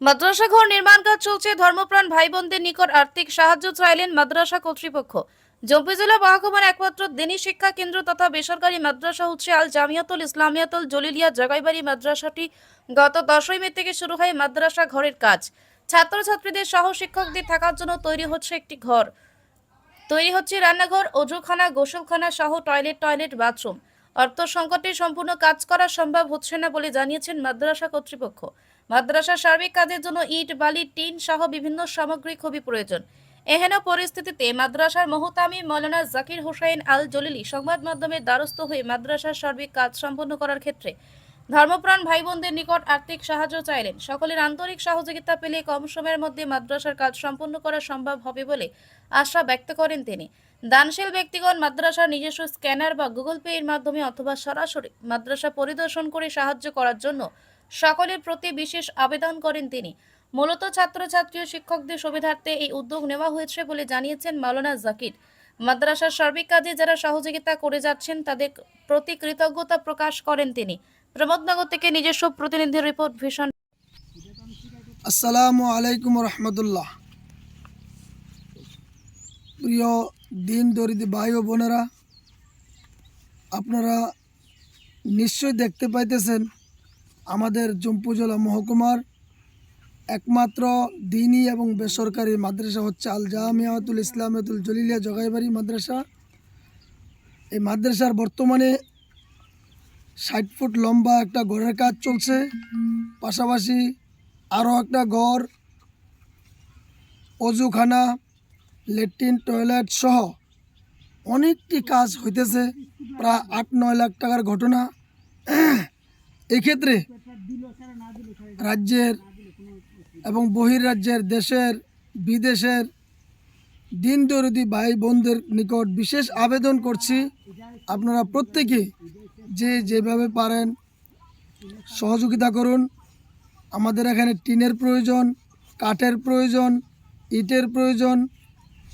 মাদ্রাসা ঘর নির্মাণ কাজ চলছে। ধর্মপ্রাণ ভাই বোনদের নিকট আর্থিক সাহায্য চাইলেন মাদ্রাসা কর্তৃপক্ষ। জম্পি জেলা মহকুমার একমাত্র দিনী শিক্ষা কেন্দ্র তথা বেসরকারি মাদ্রাসা হচ্ছে আল জামিয়াতুল ইসলামিয়াতুল জলিলিয়া জগাইবাড়ি মাদ্রাসাটি। গত দশই মে থেকে শুরু হয় মাদ্রাসা ঘরের কাজ। ছাত্রছাত্রীদের সহ শিক্ষকদের থাকার জন্য তৈরি হচ্ছে একটি ঘর। তৈরি হচ্ছে রান্নাঘর, অজুখানা, গোসলখানা সহ টয়লেট টয়লেট, বাথরুম। অর্থ সংকটে সম্পূর্ণ কাজ করা সম্ভব হচ্ছে না বলে জানিয়েছেন মাদ্রাসা কর্তৃপক্ষ। মাদ্রাসার সার্বিক কাজের জন্য ইট, বালি, টিন সহ বিভিন্ন সামগ্রী খুবই প্রয়োজন। এহেন পরিস্থিতিতে মাদ্রাসার মহতামি মৌলানা জাকির হোসেন আল জলিলি সংবাদ মাধ্যমের দ্বারস্থ হয়ে মাদ্রাসার সার্বিক কাজ সম্পন্ন করার ক্ষেত্রে ধর্মপ্রাণ ভাই বোনদের নিকট আর্থিক সাহায্য চাইলেন। সকলের আন্তরিক সহযোগিতা পেলে কম সময়ের মধ্যে মাদ্রাসার কাজ সম্পন্ন করা সম্ভব হবে বলে আশা ব্যক্ত করেন তিনি। দানশীল ব্যক্তিগণ মাদ্রাসার নিজস্ব স্ক্যানার বা গুগল পে এর মাধ্যমে অথবা সরাসরি মাদ্রাসা পরিদর্শন করে সাহায্য করার জন্য সকলের প্রতি বিশেষ আবেদন করেন তিনি। মূলত ছাত্রছাত্রী ও শিক্ষকদের সুবিধার্থে এই উদ্যোগ নেওয়া হয়েছে বলে জানিয়েছেন মাওলানা জাকির। মাদ্রাসার সার্বিক কাজে যারা সহযোগিতা করে যাচ্ছেন, তাদের প্রতি কৃতজ্ঞতা প্রকাশ করেন তিনি। প্রমোদনগর থেকে নিজস্ব প্রতিনিধির রিপোর্ট, ভীষণ। আসসালামু আলাইকুম রহমতুল্লাহ। প্রিয় দিন দরিদ্র ভাই ও বোনেরা, আপনারা নিশ্চয়ই দেখতে পাইতেছেন আমাদের জম্পু জেলা মহকুমার একমাত্র দিনী এবং বেসরকারি মাদ্রাসা হচ্ছে আল জামিয়াতুল ইসলামিয়াতুল জলিলিয়া জগাইবাড়ি মাদ্রাসা। এই মাদ্রাসার বর্তমানে ষাট ফুট লম্বা একটা ঘরের কাজ চলছে। পাশাপাশি আরও একটা ঘর, অজুখানা, লেট্রিন, টয়লেট সহ অনেকটি কাজ হইতেছে। প্রায় আট নয় লাখ টাকার ঘটনা। এক্ষেত্রে রাজ্যের এবং বহির্রাজ্যের দেশের, বিদেশের দিন দরিদ্র ভাই বোনদের নিকট বিশেষ আবেদন করছি। আপনারা প্রত্যেকে যে যেভাবে পারেন সহযোগিতা করুন। আমাদের এখানে টিনের প্রয়োজন, কাঠের প্রয়োজন, ইটের প্রয়োজন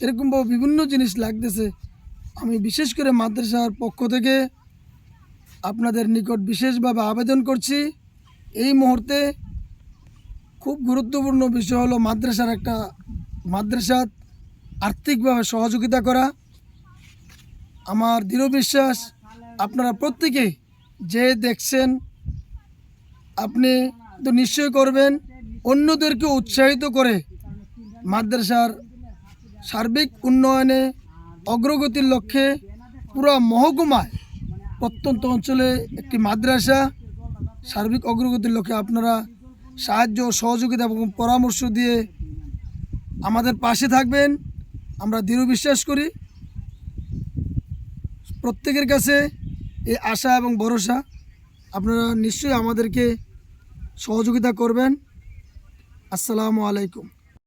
এরকমভাবে বিভিন্ন জিনিস লাগতেছে। আমি বিশেষ করে মাদ্রাসার পক্ষ থেকে আপনাদের নিকট বিশেষভাবে আবেদন করছি। এই মুহূর্তে খুব গুরুত্বপূর্ণ বিষয় হলো মাদ্রাসার একটা মাদ্রাসার আর্থিকভাবে সহযোগিতা করা। আমার দৃঢ় বিশ্বাস, আপনারা প্রত্যেকে যে দেখছেন, আপনি তো নিশ্চয় করবেন, অন্যদেরকে উৎসাহিত করে মাদ্রাসার সার্বিক উন্নয়নে অগ্রগতির লক্ষ্যে পুরো মহকুমায় প্রত্যন্ত অঞ্চলে একটি মাদ্রাসা, সার্বিক অগ্রগতির লক্ষ্যে আপনারা সাহায্য সহযোগিতা এবং পরামর্শ দিয়ে আমাদের পাশে থাকবেন। আমরা দৃঢ় বিশ্বাস করি। প্রত্যেকের কাছে এই আশা এবং ভরসা, আপনারা নিশ্চয়ই আমাদেরকে সহযোগিতা করবেন। আসসালামু আলাইকুম।